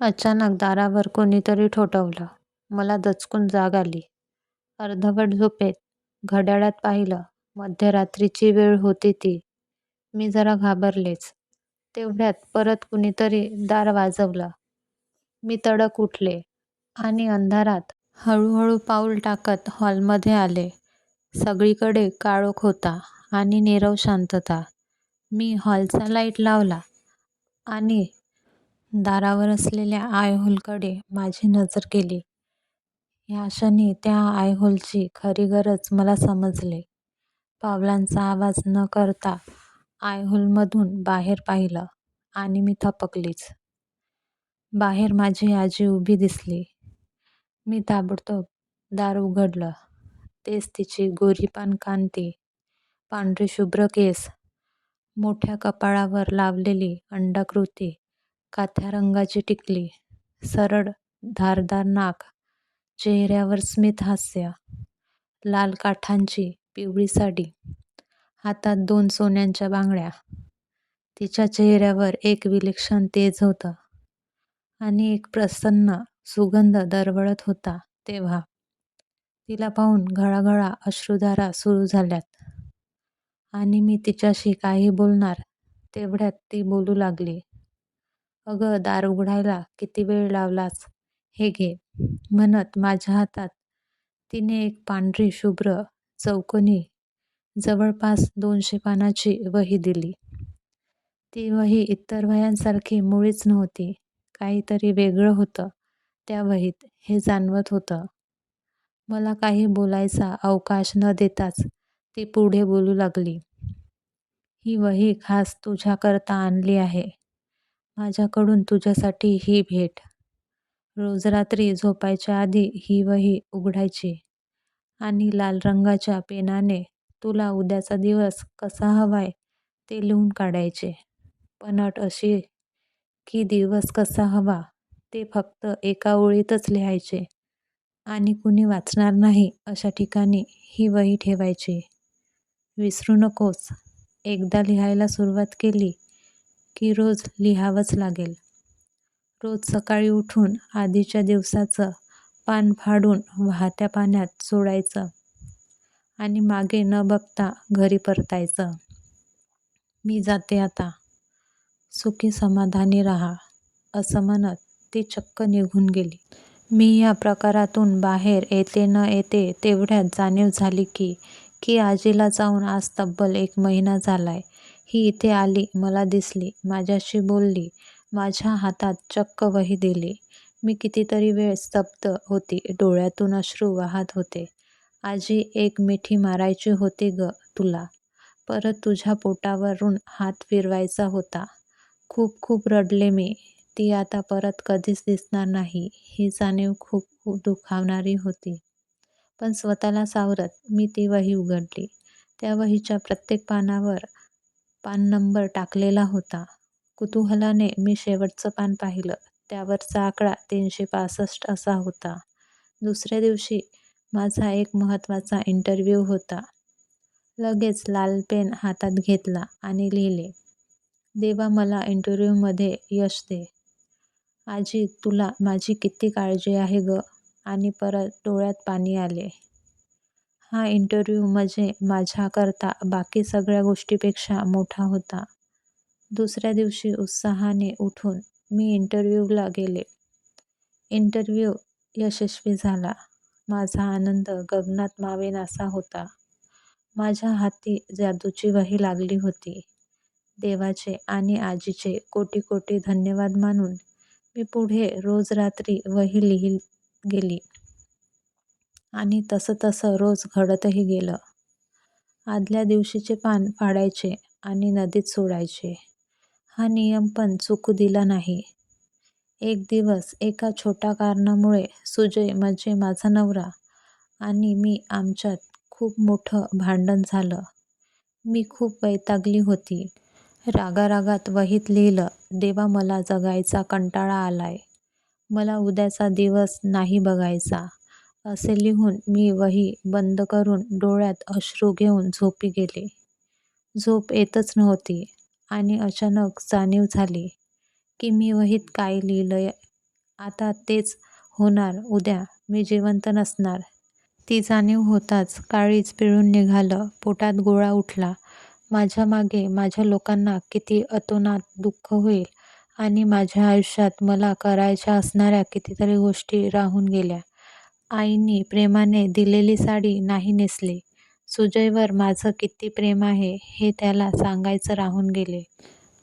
अचानक दारावर कोणीतरी ठोठावलं. मला दचकून जाग आली. अर्धवट झोपेत घड्याळात पाहिलं. मध्यरात्रीची वेळ होती ती. मी जरा घाबरलेच. तेवढ्यात परत कुणीतरी दार वाजवलं. मी तडक उठले आणि अंधारात हळूहळू पाऊल टाकत हॉलमध्ये आले. सगळीकडे काळोख होता आणि नीरव शांतता. मी हॉलचा लाइट लावला आणि दारावर असलेल्या आयहोलकडे माझी नजर गेली. ह्या क्षणी त्या आयहोलची खरी गरज मला समजले. पावलांचा आवाज न करता आयहोलमधून बाहेर पाहिलं आणि मी थपकलीच बाहेर माझी आजी उभी दिसली. मी ताबडतोब दार उघडलं. तेच तिची गोरीपान कांती, पांढरेशुभ्र केस, मोठ्या कपाळावर लावलेली अंडाकृती काथ्या रंगाची टिकली, सरळ धारदार नाक, चेहऱ्यावर स्मितहास्य, लाल काठांची पिवळी साडी, हातात दोन सोन्यांच्या बांगड्या. तिच्या चेहऱ्यावर एक विलक्षण तेज होतं आणि एक प्रसन्न सुगंध दरवळत होता तेव्हा. तिला पाहून घळाघळा अश्रुधारा सुरू झाल्यात आणि मी तिच्याशी काही बोलणार तेवढ्यात ती बोलू लागली. अगं दार उघडायला किती वेळ लावलास हे घे म्हणत माझ्या हातात तिने एक पांढरी शुभ्र चौकोनी जवळपास दोनशे पानाची वही दिली. ती वही इतर वह्यांसारखी मुळीच नव्हती. काहीतरी वेगळं होतं त्या वहीत हे जाणवत होतं. मला काही बोलायचा अवकाश न देताच ती पुढे बोलू लागली. ही वही खास तुझ्याकरता आणली आहे. माझ्याकडून तुझ्यासाठी ही भेट. रोज रात्री झोपायच्या आधी ही वही उघडायची आणि लाल रंगाच्या पेनाने तुला उद्याचा दिवस कसा हवाय ते लिहून काढायचे. पण अट अशी की दिवस कसा हवा ते फक्त एका ओळीतच लिहायचे आणि कुणी वाचणार नाही अशा ठिकाणी ही वही ठेवायची. विसरू नकोस. एकदा लिहायला सुरुवात केली की रोज लिहावंच लागेल. रोज सकाळी उठून आधीच्या दिवसाचं पान फाडून वाहत्या पाण्यात सोडायचं आणि मागे न बघता घरी परतायचं. मी जाते आता. सुखी समाधानी राहा असं म्हणत ती चक्क निघून गेली. मी या प्रकारातून बाहेर येते न येते तेवढ्यात जाणीव झाली की की आजीला जाऊन आज तब्बल एक महिना झालाय. ही इथे आली मला दिसली, माझ्याशी बोलली, माझ्या हातात चक्क वही दिली. मी कितीतरी वेळ स्तब्ध होती डोळ्यातून अश्रू वाहत होते. आजी एक मिठी मारायची होती ग तुला. परत तुझ्या पोटावरून हात फिरवायचा होता. खूप खूप रडले मी. ती आता परत कधीच दिसणार नाही ही जाणीव खूप खूप दुखावणारी होती. पण स्वतःला सावरत मी ती वही उघडली. त्या वहीच्या प्रत्येक पानावर पान नंबर टाकलेला होता. कुतूहलाने मी शेवटचं पान पाहिलं. त्यावरचा आकडा तीनशे पासष्ट असा होता. दुसऱ्या दिवशी माझा एक महत्त्वाचा इंटरव्ह्यू होता. लगेच लाल पेन हातात घेतला आणि लिहिले, देवा मला इंटरव्ह्यूमध्ये यश दे. आजी तुला माझी किती काळजी आहे गं आणि परत डोळ्यात पाणी आले. हा इंटरव्ह्यू म्हणजे माझ्याकरता बाकी सगळ्या गोष्टीपेक्षा मोठा होता. दुसऱ्या दिवशी उत्साहाने उठून मी इंटरव्ह्यूला गेले. इंटरव्ह्यू यशस्वी झाला. माझा आनंद गगनात मावेनासा होता. माझ्या हाती जादूची वही लागली होती. देवाचे आणि आजीचे कोटी कोटी धन्यवाद मानून मी पुढे रोज रात्री वही लिहीत गेली. आणि तसं तसं रोज घडतही गेलं. आदल्या दिवशीचे पान फाडायचे आणि नदीत सोडायचे हा नियम पण चुकू दिला नाही. एक दिवस एका छोट्या कारणामुळे सुजय म्हणजे माझा नवरा आणि मी आमच्यात खूप मोठं भांडण झालं. मी खूप वैतागली होती. रागारागात वहीत लिहिलं देवा मला जगायचा कंटाळा आलाय. मला उद्याचा दिवस नाही बघायचा. असे लिहून मी वही बंद करून डोळ्यात अश्रू घेऊन झोपी गेले. झोप येतच नव्हती आणि अचानक जाणीव झाली की मी वहीत काय लिहिलंय. आता तेच होणार उद्या मी जिवंत नसणार. ती जाणीव होताच काळीज पिळून निघालं पोटात गोळा उठला. माझ्या मागे माझ्या लोकांना किती अतोनात दुःख होईल आणि माझ्या आयुष्यात मला करायच्या असणाऱ्या कितीतरी गोष्टी राहून गेल्या. आईनी प्रेमाने दिलेली साडी नाही नेसली. सुजयवर माझं किती प्रेम आहे हे त्याला सांगायचं राहून गेले.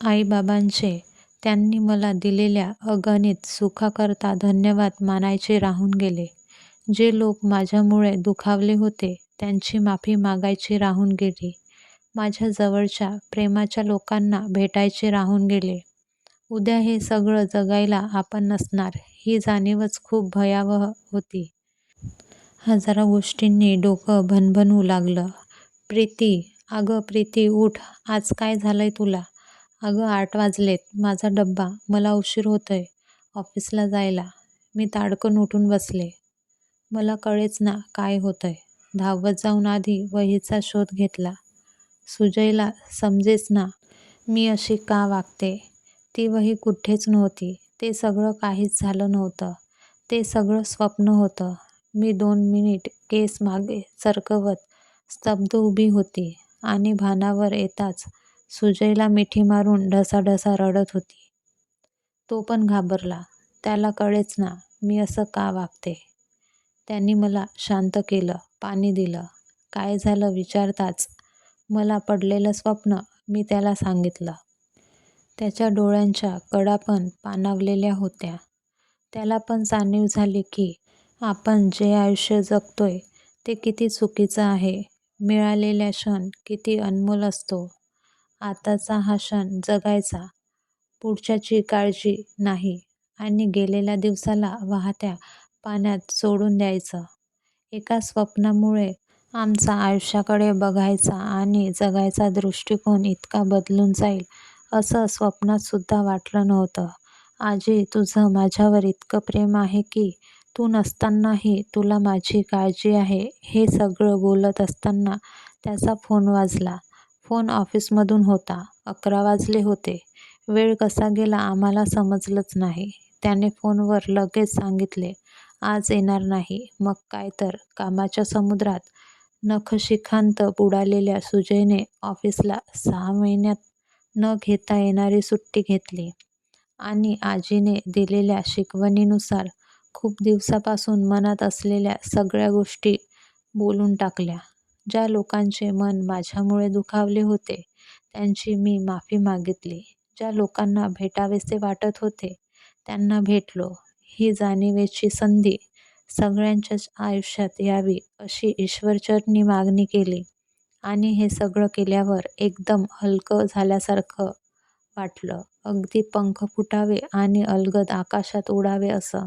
आईबाबांचे त्यांनी मला दिलेल्या अगणित सुखाकरता धन्यवाद मानायचे राहून गेले. जे लोक माझ्यामुळे दुखावले होते त्यांची माफी मागायची राहून गेली. माझ्या जवळच्या प्रेमाच्या लोकांना भेटायचे राहून गेले. उद्या हे सगळं जगायला आपण नसणार ही जाणीवच खूप भयावह होती. हजारो गोष्टींनी डोकं भणभणू लागलं. प्रीती अगं प्रीती उठ. आज काय झालंय तुला? अगं आठ वाजलेत. माझा डब्बा. मला उशीर होतोय. ऑफिसला जायला. मी ताडकन उठून बसले. मला कळेच ना काय होतंय. धावत जाऊन आधी वहीचा शोध घेतला. सुजयला समजेच ना मी अशी का वागते? ती वही कुठेच नव्हती. ते सगळं काहीच झालं नव्हतं. ते सगळं स्वप्न होतं. मी दोन मिनिट केस मागे सरकवत स्तब्ध उभी होती आणि भानावर येताच सुजयला मिठी मारून ढसाढसा रडत होती. तो पण घाबरला. त्याला कळेच ना मी असं का वागते. त्यांनी मला शांत केलं पाणी दिलं. काय झालं विचारताच मला पडलेलं स्वप्न मी त्याला सांगितलं. त्याच्या डोळ्यांच्या कडा पण पाणावलेल्या होत्या. त्याला पण जाणीव झाली की आपण जे आयुष्य जगतोय ते किती चुकीचं आहे. मिळालेला क्षण किती अनमोल असतो. आताचा हा क्षण जगायचा. पुढच्याची काळजी नाही. आणि गेलेल्या दिवसाला वाहत्या पाण्यात सोडून द्यायचं. एका स्वप्नामुळे आमचा आयुष्याकडे बघायचा आणि जगायचा दृष्टिकोन इतका बदलून जाईल असं स्वप्नातसुद्धा वाटलं नव्हतं. आजी तुझं माझ्यावर इतकं प्रेम आहे की तू नसतानाही तुला माझी काळजी आहे हे सगळं बोलत असताना त्याचा फोन वाजला. फोन ऑफिसमधून होता. अकरा वाजले होते. वेळ कसा गेला आम्हाला समजलंच नाही. त्याने फोनवर लगेच सांगितले आज येणार नाही. मग काय तर कामाच्या समुद्रात. नखशिखांत बुडालेल्या सुजयने ऑफिसला सहा महिन्यात न घेता येणारी सुट्टी घेतली आणि आजीने दिलेल्या शिकवणीनुसार खूप दिवसापासून मनात असलेल्या सगळ्या गोष्टी बोलून टाकल्या. ज्या लोकांचे मन माझ्यामुळे दुखावले होते त्यांची मी माफी मागितली. ज्या लोकांना भेटावेसे वाटत होते त्यांना भेटलो. ही जाणीवेची संधी सगळ्यांच्याच आयुष्यात यावी अशी ईश्वरचरणी मागणी केली. आणि हे सगळं केल्यावर एकदम हलकं झाल्यासारखं वाटलं. अगदी पंख फुटावे आणि अलगद आकाशात उडावे असं.